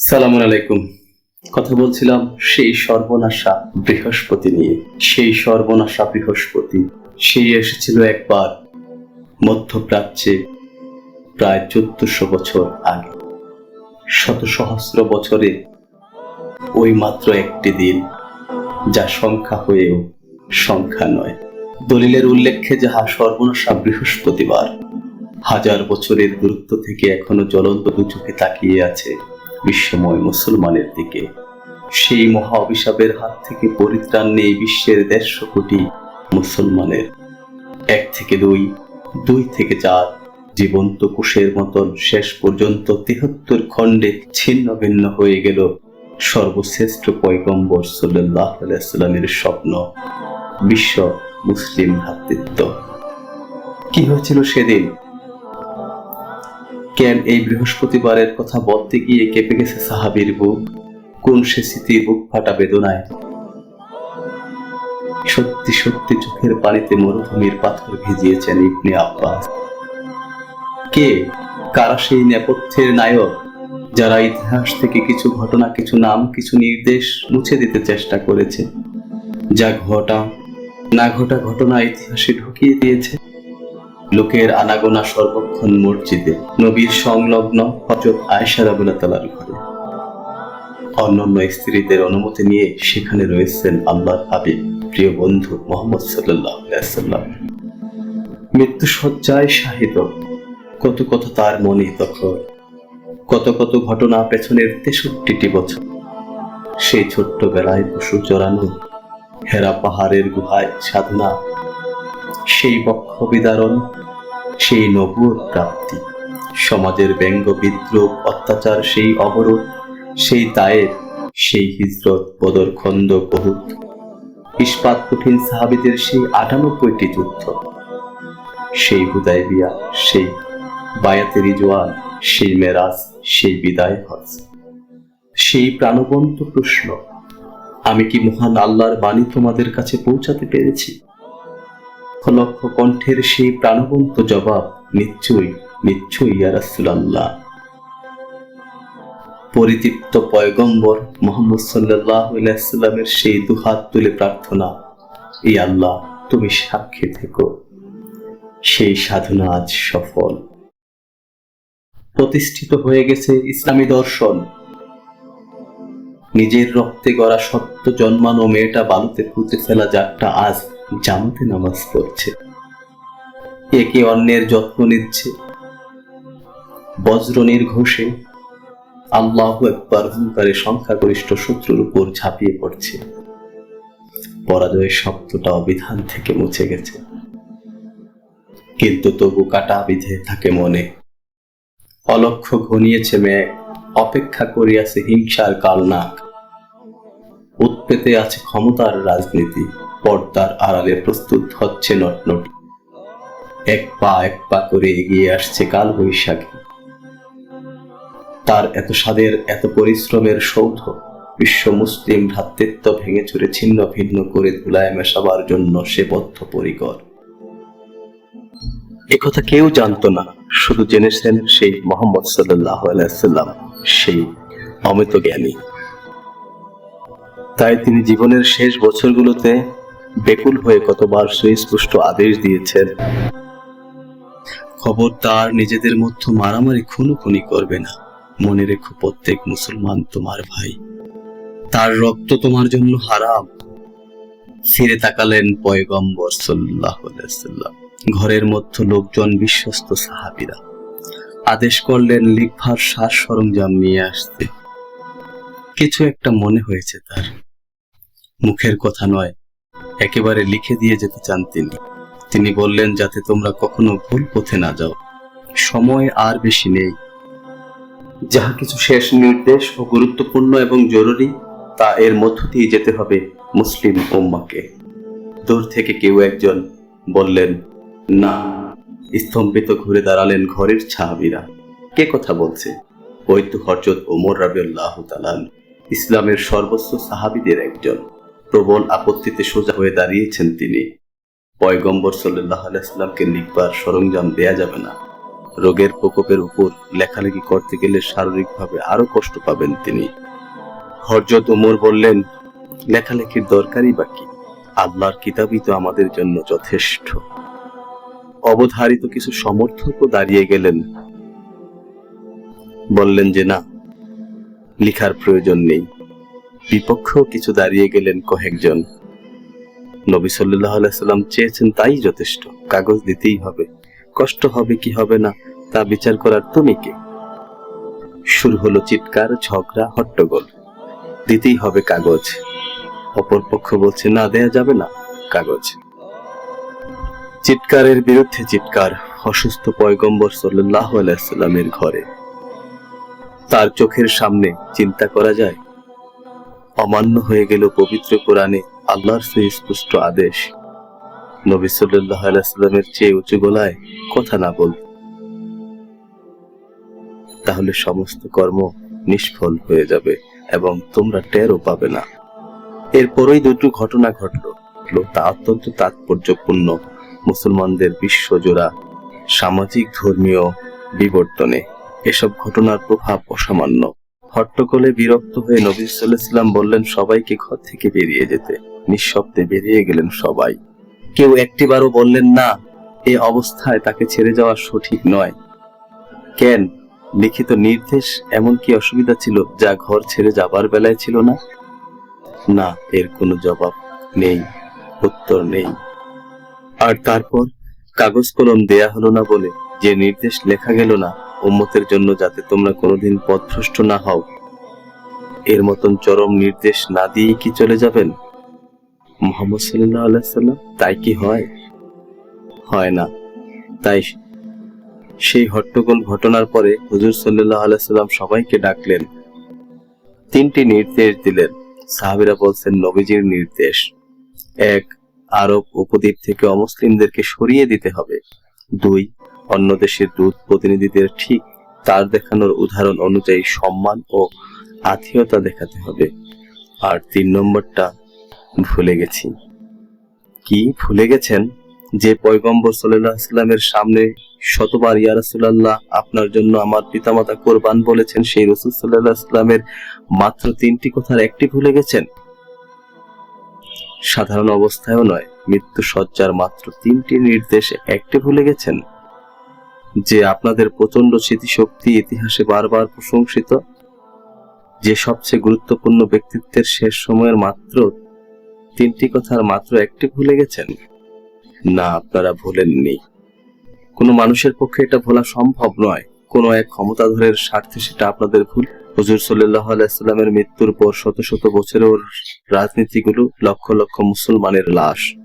সালাম আলাইকুম। কথা বলছিলাম সেই সর্বনাশা বৃহস্পতি নিয়ে। সেই সর্বনাশা বৃহস্পতি, সেই এসেছিল একবার মধ্যপ্রাচ্যে প্রায় চোদ্দশো বছর আগে। শত সহস্র বছরে ওই মাত্র একটি দিন, যা সংখ্যা হয়েও সংখ্যা নয়। দলিলের উল্লেখে যাহা সর্বনাশা বৃহস্পতিবার, হাজার বছরের দূরত্ব থেকে এখনও জ্বলন্ত দু চোখে তাকিয়ে আছে বিশ্বময় মুসলমানের দিকে। সেই মহা অভিশাপের হাত থেকে পরিত্রাণ নেই বিশ্বের দেড়শো কোটি মুসলমানের। এক থেকে দুই দুই থেকে চার, জীবন্ত কোষের মতন শেষ পর্যন্ত তিহত্তর খণ্ডে ছিন্ন ভিন্ন হয়ে গেল সর্বশ্রেষ্ঠ পয়গম্বর সাল্লাহ আলাইসাল্লামের স্বপ্ন, বিশ্ব মুসলিম ভ্রাতৃত্ব। কি হয়েছিল সেদিন? কেন এই বৃহস্পতিবারের কথা বলতে গিয়ে কেঁপে গেছে সাহাবির বুক? কোন সে স্মৃতির বুক ফাটা বেদনায়? সত্যি সত্যি চোখের পানিতে মরুভূমির পাথর ভিজিয়েছেন ইবনে আব্বাস। কে? কারা সেই নেপথ্যের নায়ক যারা ইতিহাস থেকে কিছু ঘটনা, কিছু নাম, কিছু নির্দেশ মুছে দিতে চেষ্টা করেছে? যা ঘটা, না ঘটা ঘটনা ইতিহাসে ঢুকিয়ে দিয়েছে? লোকের আনাগোনা সর্বক্ষণ মসজিদে। নবীর সংলগ্ন হজরত আয়সা রাবুল্লাহ ঘরে। অন্যান্য স্ত্রীদের অনুমতি নিয়ে সেখানে রয়েছেন আল্লাহর হাবিব, প্রিয় বন্ধু মোহাম্মদ সাল্লাহ মৃত্যু সজ্জায় শাহিদ কত কত তার মনে তখন কত কত ঘটনা পেছনের তেষট্টিটি বছর। সেই ছোট্ট বেলায় পশু চড়ানো, হেরা পাহাড়ের গুহায় সাধনা, সেই বক্ষ বিদারণ সেই নবুয় প্রাপ্তি। সমাজের ব্যঙ্গ বিদ্রোহ, অত্যাচার, সেই অবরোধ, সেই দায়ের, সেই হিজরত, বদর খন্দ বহুত। ইস্পাত কঠিন সাহাবিদের সেই আটানব্বইটি যুদ্ধ। সেই হুদায় বিয়া, সেই বায়াতে রিজওয়ান সেই মেরাজ, সেই বিদায় হজ। সেই প্রাণবন্ত প্রশ্ন, আমি কি মহান আল্লাহর বাণী তোমাদের কাছে পৌঁছাতে পেরেছি? লক্ষ কণ্ঠের সেই প্রাণবন্ত জবাব, নিশ্চয়ই নিশ্চয়ই ইয়া রাসূলুল্লাহ। পরিতৃপ্ত পয়গম্বর মোহাম্মদ সাল্লাহ সাল্লামের সেই দুহাত তুলে প্রার্থনা এই আল্লাহ, তুমি সাক্ষী থেকো। সেই সাধনা আজ সফল। প্রতিষ্ঠিত হয়ে গেছে ইসলামী দর্শন। নিজের রক্তে গড়া সত্য জন্মানো মেয়েটা বালুতে পুঁতে ফেলা যাকটা আজ জামাতে নামাজ পড়ছে। একে অন্যের যত্ন নিচ্ছে। বজ্র নির্ঘোষে আল্লাহ একবার হুঙ্কারে সংখ্যাগরিষ্ঠ শত্রুর উপর ঝাঁপিয়ে পড়ছে। পরাজয়ের শব্দটা অবিধান থেকে মুছে গেছে। কিন্তু তবু কাটা বিধে থাকে মনে। অলক্ষ্য ঘনিয়েছে মেঘ, অপেক্ষা করিয়াছে হিংসার কালনাক। উৎপেতে আছে ক্ষমতার রাজনীতি। পর্দার আড়ালে প্রস্তুত হচ্ছে নটনটি। এক পা এক পা করে এগিয়ে আসছে কাল বৈশাখী তার এত স্বাদের, এত পরিশ্রমের সৌধ, বিশ্ব মুসলিম ভ্রাতৃত্ব ভেঙে চুরে ছিন্ন ভিন্ন করে ধুলায় মেশাবার জন্য সে বদ্ধপরিকর। একথা কেউ জানতো না, শুধু জেনেছেন সেই মোহাম্মদ আলাইসাল্লাম সেই অমিত জ্ঞানী। তাই তিনি জীবনের শেষ বছরগুলোতে বেকুল হয়ে কতবার সুস্পষ্ট আদেশ দিয়েছেন। খবরদার নিজেদের মধ্যে মারামারি খুনোখুনি করবে না। মনে রেখো প্রত্যেক মুসলমান তোমার ভাই। তার রক্ত তোমার জন্য হারাম। ফিরে তাকালেন পয়গম্বর সাল্লাহ ঘরের মধ্যে লোকজন বিশ্বস্ত সাহাবিরা। আদেশ করলেন লিখভার সাজ সরঞ্জাম নিয়ে আসতে। কিছু একটা মনে হয়েছে তার। মুখের কথা নয় একেবারে লিখে দিয়ে যেতে চান তিনি। তিনি বললেন, যাতে তোমরা কখনো ভুল পথে না যাও। সময় আর বেশি নেই। যাহা কিছু শেষ নির্দেশ ও গুরুত্বপূর্ণ এবং জরুরি, তা এর মধ্য দিয়ে যেতে হবে মুসলিম উম্মাকে। দূর থেকে কেউ একজন বললেন, না, স্তম্ভিত ঘুরে দাঁড়ালেন ঘরের ছাহাবিরা কে কথা বলছে? ওই তো হরজত ওমর রাবিউল্লাহ তালান ইসলামের সর্বোচ্চ সাহাবিদের একজন। প্রবল আপত্তিতে সোজা হয়ে দাঁড়িয়েছেন তিনি। পয়গম্বর সাল্লাহ আলাইসলামকে লিখবার সরঞ্জাম দেয়া যাবে না। রোগের প্রকোপের উপর লেখালেখি করতে গেলে শারীরিকভাবে আরও কষ্ট পাবেন তিনি। হরজত উমর বললেন, লেখালেখির দরকারই বাকি আল্লাহর কিতাবই তো আমাদের জন্য যথেষ্ট। অবধারিত কিছু সমর্থকও দাঁড়িয়ে গেলেন। বললেন যে, না, লিখার প্রয়োজন নেই। বিপক্ষেও কিছু দাঁড়িয়ে গেলেন কয়েকজন। নবী সাল্লাহ আলাইসাল্লাম চেয়েছেন তাই যথেষ্ট, কাগজ দিতেই হবে। কষ্ট হবে কি হবে না, তা বিচার করার তুমি কে? শুরু হলো চিৎকার, ঝগড়া, হট্টগোল। দিতেই হবে কাগজ। অপর পক্ষ বলছে, না, দেয়া যাবে না কাগজ। চিৎকারের বিরুদ্ধে চিৎকার, অসুস্থ পয়গম্বর সাল্লাহ আলাইসাল্লামের ঘরে। তার চোখের সামনে চিন্তা করা যায় অমান্য হয়ে গেল পবিত্র কোরআনে আল্লাহর সুস্পষ্ট আদেশ। নবী সাল্লাহ চেয়ে উঁচু গলায় কথা না বল। তাহলে সমস্ত কর্ম নিষ্ফল হয়ে যাবে এবং তোমরা টেরও পাবে না। এরপরই দুটো ঘটনা ঘটলো। তা অত্যন্ত তাৎপর্যপূর্ণ মুসলমানদের বিশ্বজোড়া সামাজিক ধর্মীয় বিবর্তনে। এসব ঘটনার প্রভাব অসামান্য। হট্টগোলে বিরক্ত হয়ে নবী সাল্লাম বললেন, সবাইকে ঘর থেকে বেরিয়ে যেতে। নিঃশব্দে বেরিয়ে গেলেন সবাই। কেউ একটিবারও বললেন না, এ অবস্থায় তাকে ছেড়ে যাওয়া সঠিক নয়। কেন? লিখিত নির্দেশ এমন কি অসুবিধা ছিল যা ঘর ছেড়ে যাবার বেলায় ছিল না। না, এর কোনো জবাব নেই, উত্তর নেই। আর তারপর কাগজ কলম দেয়া হলো না বলে যে নির্দেশ লেখা গেল না উম্মতের জন্য যাতে তোমরা কোনোদিন পথভ্রষ্ট না হও। এর মতন চরম নির্দেশ না দিয়ে কি চলে যাবেন? মোহাম্মদ সাল্লাহ আলাইসাল্লাম তাই কি হয়? হয় না। তাই সেই হট্টগোল ঘটনার পরে হুজুর সাল্লাহ আলাইসাল্লাম সবাইকে ডাকলেন। তিনটি নির্দেশ দিলেন। সাহাবিরা বলছেন, নবীজির নির্দেশ। এক, আরব উপদ্বীপ থেকে অমুসলিমদেরকে সরিয়ে দিতে হবে। দুই অন্য দেশের দূত প্রতিনিধিদের ঠিক তার দেখানোর উদাহরণ অনুযায়ী সম্মান ও আত্মীয়তা দেখাতে হবে। আর তিন নম্বরটা, ভুলে গেছি। কি? ভুলে গেছেন? যে পয়গম্বর সাল্লামের সামনে শতবার ইয়ারসুল্লাহ আপনার জন্য আমার পিতামাতা কোরবান বলেছেন, সেই রসুল সাল্লাহামের মাত্র তিনটি কথার একটি ভুলে গেছেন? সাধারণ অবস্থায়ও নয় মৃত্যু সজ্জার মাত্র তিনটি নির্দেশ একটি ভুলে গেছেন? যে আপনাদের প্রচণ্ড স্মৃতিশক্তি ইতিহাসে বারবার প্রশংসিত, যে সবচেয়ে গুরুত্বপূর্ণ ব্যক্তিত্বের শেষ সময়ের মাত্র তিনটি কথার মাত্র একটি ভুলে গেছেন? না, আপনারা ভুলেননি। কোনো মানুষের পক্ষে এটা ভোলা সম্ভব নয়। কোনো এক ক্ষমতাধরের স্বার্থে সেটা আপনাদের ভুল। হুজুর সাল্লাহ আলাইস্লামের মৃত্যুর পর শত শত বছরের রাজনীতিগুলো লক্ষ লক্ষ মুসলমানের লাশ।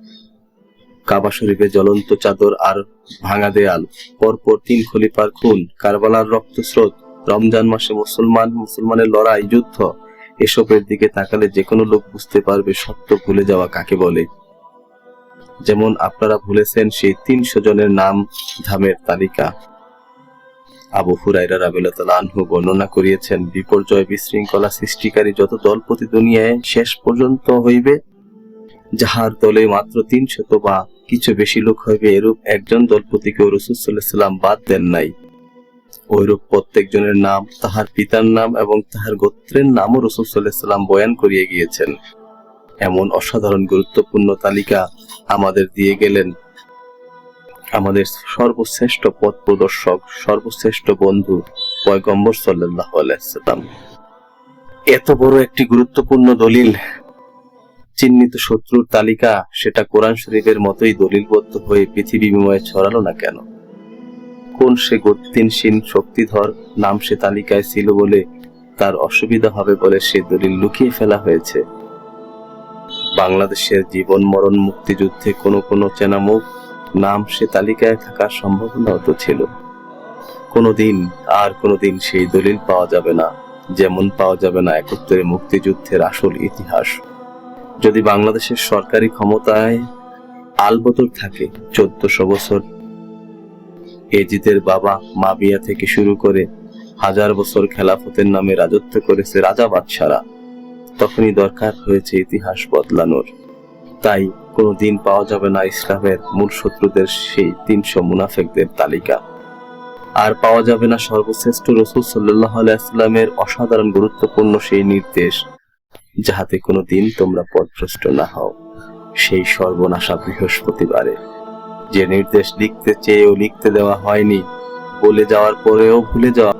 কাবা শরীফে জ্বলন্ত চাদর আর ভাঙা দেয়াল, পরপর তিন খলিফার খুন, কারবালার রক্তস্রোত, রমজান মাসে মুসলমান, মুসলমানের লড়াই, যুদ্ধ, এসবের দিকে তাকালে যে কোনো লোক বুঝতে পারবে সত্য ভুলে যাওয়া কাকে বলে। যেমন আপনারা ভুলেছেন সেই তিনশো জনের নাম ধামের তালিকা। আবু হুরাইরা রাবিল্লাহ আনহু বর্ণনা করিয়েছেন, বিপর্যয় বিশৃঙ্খলা সৃষ্টিকারী যত দলপতি দুনিয়ায় শেষ পর্যন্ত হইবে যাহার দলে মাত্র তিনশত বা কিছু বেশি লোক হইবে, এরূপ একজন দলপতিকে রসুসাল্লাম বাদ দেন নাই। ওইরূপ প্রত্যেকজনের নাম, তাহার পিতার নাম এবং তাহার গোত্রের নামও রসুল বয়ান করিয়ে গিয়েছেন। এমন অসাধারণ গুরুত্বপূর্ণ তালিকা আমাদের দিয়ে গেলেন। আমাদের সর্বশ্রেষ্ঠ পথ প্রদর্শক, সর্বশ্রেষ্ঠ বন্ধু, পয়গম্বর সাল্লাহ আলাইসাল্লাম এত বড় একটি গুরুত্বপূর্ণ দলিল চিহ্নিত শত্রুর তালিকা সেটা কোরআন শরীফের মতোই দলিলবদ্ধ হয়ে পৃথিবী বিময়ে ছড়ালো না কেন? কোন সে গতিনসীন শক্তিধর নাম সে তালিকায় ছিল বলে তার অসুবিধা হবে বলে সে দলিল লুকিয়ে ফেলা হয়েছে? বাংলাদেশের জীবন মরণ মুক্তিযুদ্ধে কোনো কোনো চেনা মুখ নাম সে তালিকায় থাকার সম্ভাবনা তো ছিল। কোনোদিন আর কোনোদিন সেই দলিল পাওয়া যাবে না, যেমন পাওয়া যাবে না একত্রে মুক্তিযুদ্ধের আসল ইতিহাস। যদি বাংলাদেশের সরকারি ক্ষমতায় আলবদর থাকে চোদ্দশো বছর, এজিদের বাবা মাবিয়া থেকে শুরু করে হাজার বছর খেলাফতের নামে রাজত্ব করেছে রাজা বাদশারা, তখনই দরকার হয়েছে ইতিহাস বদলানোর। তাই কোনো দিন পাওয়া যাবে না ইসলামের মূল শত্রুদের সেই তিনশো মুনাফেকদের তালিকা। আর পাওয়া যাবে না সর্বশ্রেষ্ঠ রসুল সাল্লাহ আলাইস্লামের অসাধারণ গুরুত্বপূর্ণ সেই নির্দেশ। যাহাতে কোনো দিন তোমরা পথভ্রষ্ট না হও। সেই সর্বনাশা বৃহস্পতিবারে। যে নির্দেশ লিখতে চেয়েও লিখতে দেওয়া হয়নি, বলে যাওয়ার পরেও ভুলে যাওয়া